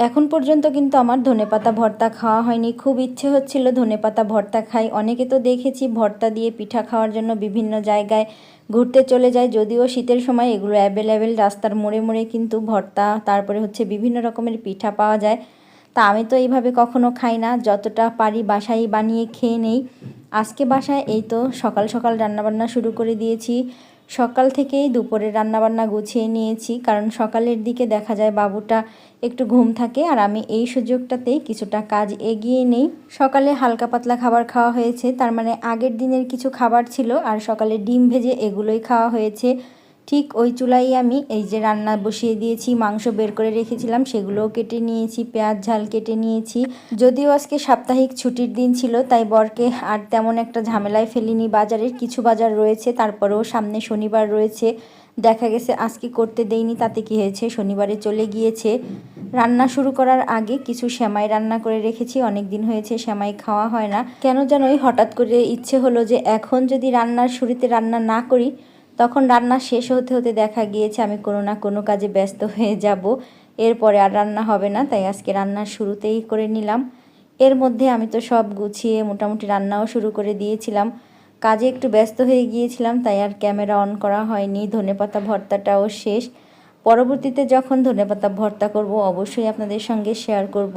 এখন পর্যন্ত কিন্তু আমার ধনেপাতা ভর্তা খাওয়া হয়নি। খুব ইচ্ছে হচ্ছিল ধনেপাতা ভর্তা খাই। অনেকে তো দেখেছি ভর্তা দিয়ে পিঠা খাওয়ার জন্য বিভিন্ন জায়গায় ঘুরতে চলে যায়। যদিও শীতের সময় এগুলো অ্যাভেলেবেল রাস্তার মোড়ে মোড়ে কিন্তু ভর্তা, তারপরে হচ্ছে বিভিন্ন রকমের পিঠা পাওয়া যায়। তা আমি তো এইভাবে কখনো খাই না। যতটা পারি বাসায় বানিয়ে খেয়ে নেই। আজকে বাসায় এই তো সকাল সকাল রান্নাবান্না শুরু করে দিয়েছি। সকাল থেকেই দুপুরে রান্নাবান্না গুছিয়ে নিয়েছি, কারণ সকালের দিকে দেখা যায় বাবুটা একটু ঘুম থাকে আর আমি এই সুযোগটাতেই কিছুটা কাজ এগিয়ে নেই। সকালে হালকা পাতলা খাবার খাওয়া হয়েছে, তার মানে আগের দিনের কিছু খাবার ছিল আর সকালে ডিম ভেজে এগুলোই খাওয়া হয়েছে। ঠিক ওই চুলাই আমি এই যে রান্না বসিয়ে দিয়েছি, মাংস বের করে রেখেছিলাম, সেগুলোও কেটে নিয়েছি, পেঁয়াজ, ঝাল কেটে নিয়েছি। যদিও আজকে সাপ্তাহিক ছুটির দিন ছিল, তাই বরকে আর তেমন একটা ঝামেলায় ফেলিনি। বাজারের কিছু বাজার রয়েছে, তারপরেও সামনে শনিবার রয়েছে। দেখা গেছে আজকে করতে দেইনি, তাতে কি হয়েছে? শনিবারে চলে গিয়েছে। রান্না শুরু করার আগে কিছু সেমাই রান্না করে রেখেছি অনেক দিন হয়েছে সেমাই খাওয়া হয় না। কেন যেনই হঠাৎ করে ইচ্ছে হলো যে এখন যদি রান্নার শুরুতে রান্না না করি তখন রান্না শেষ হতে হতে দেখা গিয়েছে আমি কোনো না কোনো কাজে ব্যস্ত হয়ে যাব। এরপরে আর রান্না হবে না, তাই আজকে রান্নার শুরুতেই করে নিলাম। এর মধ্যে আমি তো সব গুছিয়ে মোটামুটি রান্নাও শুরু করে দিয়েছিলাম। কাজে একটু ব্যস্ত হয়ে গিয়েছিলাম, তাই আর ক্যামেরা অন করা হয়নি ধনেপাতা ভর্তাটাও শেষ। পরবর্তীতে যখন ধনেপাতা ভর্তা করব, অবশ্যই আপনাদের সঙ্গে শেয়ার করব।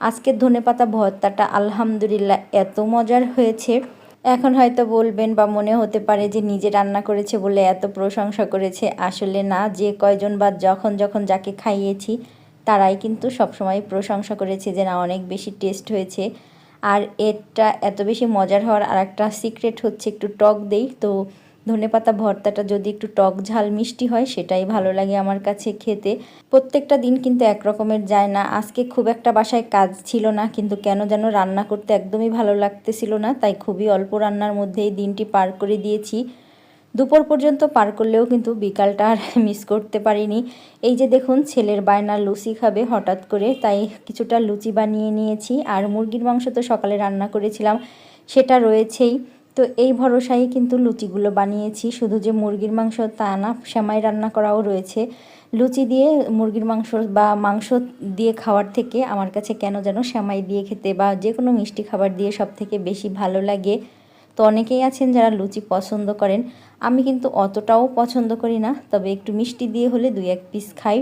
আজকের ধনেপাতা ভর্তাটা আলহামদুলিল্লাহ এত মজার হয়েছে। এখন হয়তো বলবেন বা মনে হতে পারে যে নিজে রান্না করেছে বলে এত প্রশংসা করেছে। আসলে না, যে কয়জন বা যখন যখন যাকে খাইয়েছি, তারাই কিন্তু সবসময় প্রশংসা করেছে যে না, অনেক বেশি টেস্ট হয়েছে। আর এটা এত বেশি মজার হওয়ার আর একটা সিক্রেট হচ্ছে, একটু টক দেই। তো ধনেপাতা ভর্তাটা যদি একটু টক ঝাল মিষ্টি হয়, সেটাই ভালো লাগে আমার কাছে খেতে। প্রত্যেকটা দিন কিন্তু এক রকমের যায় না। আজকে খুব একটা বাসায় কাজ ছিল না, কিন্তু কেন যেন রান্না করতে একদমই ভালো লাগতেছিল না, তাই খুবই অল্প রান্নার মধ্যেই দিনটি পার করে দিয়েছি। দুপুর পর্যন্ত পার করলেও কিন্তু বিকালটা আর মিস করতে পারিনি। এই যে দেখুন, ছেলের বায়না লুচি খাবে হঠাৎ করে, তাই কিছুটা লুচি বানিয়ে নিয়েছি। আর মুরগির মাংস তো সকালে রান্না করেছিলাম, সেটা রয়েছেই। তো এই ভরসায় কিন্তু লুচিগুলো বানিয়েছি। শুধু যে মুরগির মাংস তা না, সেমাই রান্না করাও রয়েছে। লুচি দিয়ে মুরগির মাংস বা মাংস দিয়ে খাওয়ার থেকে আমার কাছে কেন যেন সেমাই দিয়ে খেতে বা যে কোনো মিষ্টি খাবার দিয়ে সব থেকে বেশি ভালো লাগে। তো অনেকেই আছেন যারা লুচি পছন্দ করেন। আমি কিন্তু অতটাও পছন্দ করি না, তবে একটু মিষ্টি দিয়ে হলে দুই এক পিস খাই।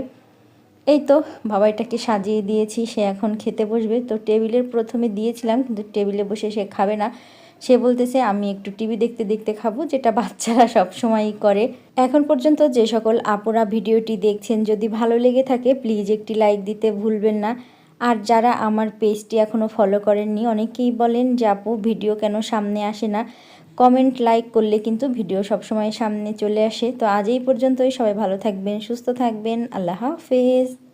এই তো বাবাইটাকে সাজিয়ে দিয়েছি, সে এখন খেতে বসবে। তো টেবিলের প্রথমে দিয়েছিলাম, কিন্তু টেবিলে বসে সে খাবে না। সে বলতেছে, আমি একটু টিভি দেখতে দেখতে খাব, যেটা বাচ্চারা সবসময়ই করে। এখন পর্যন্ত যে সকল আপুরা ভিডিওটি দেখছেন, যদি ভালো লেগে থাকে, প্লিজ একটি লাইক দিতে ভুলবেন না। আর যারা আমার পেজটি এখনও ফলো করেননি, অনেকেই বলেন যে, আপু, ভিডিও কেন সামনে আসে না? কমেন্ট, লাইক করলে কিন্তু ভিডিও সবসময় সামনে চলে আসে। তো আজ এই পর্যন্তই। সবাই ভালো থাকবেন, সুস্থ থাকবেন। আল্লাহ হাফেজ।